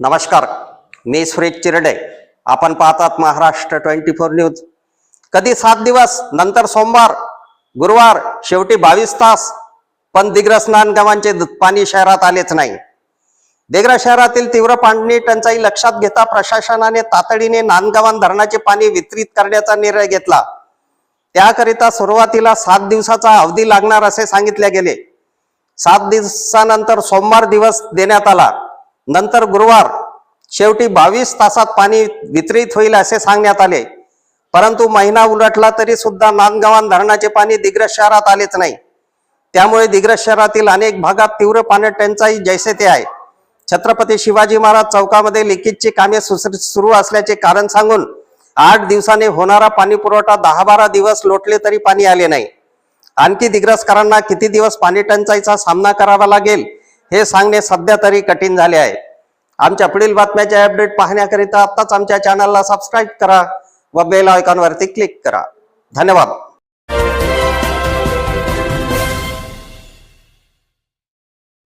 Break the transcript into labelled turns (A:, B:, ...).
A: नमस्कार मी सुरेश चिरडे. आपण पाहतात महाराष्ट्र ट्वेंटी फोर न्यूज. कधी सात दिवस नंतर सोमवार गुरुवार शेवटी बावीस तास. पण दिग्र नांदगावांचे पाणी शहरात आलेच नाही. दिग्र शहरातील तीव्र पाणी टंचाई लक्षात घेता प्रशासनाने तातडीने नांदगावान धरणाचे पाणी वितरित करण्याचा निर्णय घेतला. त्याकरिता सुरुवातीला सात दिवसाचा अवधी लागणार असे सांगितले गेले. सात दिवसानंतर सोमवार दिवस देण्यात आला. नंतर गुरुवार शेवटी बावीस तासात पाणी वितरित होईल असे सांगण्यात आले. परंतु महिना उलटला तरी सुद्धा नांदगावान धरणाचे पाणी दिग्रस शहरात आलेच नाही. त्यामुळे दिग्रस शहरातील अनेक भागात तीव्र पाणी टंचाई जैसे ते आहे. छत्रपती शिवाजी महाराज चौकामध्ये लिकेजची कामे सुरू असल्याचे कारण सांगून आठ दिवसाने होणारा पाणी पुरवठा दहा बारा दिवस लोटले तरी पाणी आले नाही. आणखी दिग्रसकरांना किती दिवस पाणी टंचाईचा सामना करावा लागेल हे सांगणे सध्या तरी कठीण झाले आहे. आमच्या पुढील बातम्याचे अपडेट पाहण्याकरिता आत्ताच आमच्या चॅनलला सबस्क्राईब करा व बेल आयकॉनवरती क्लिक करा. धन्यवाद.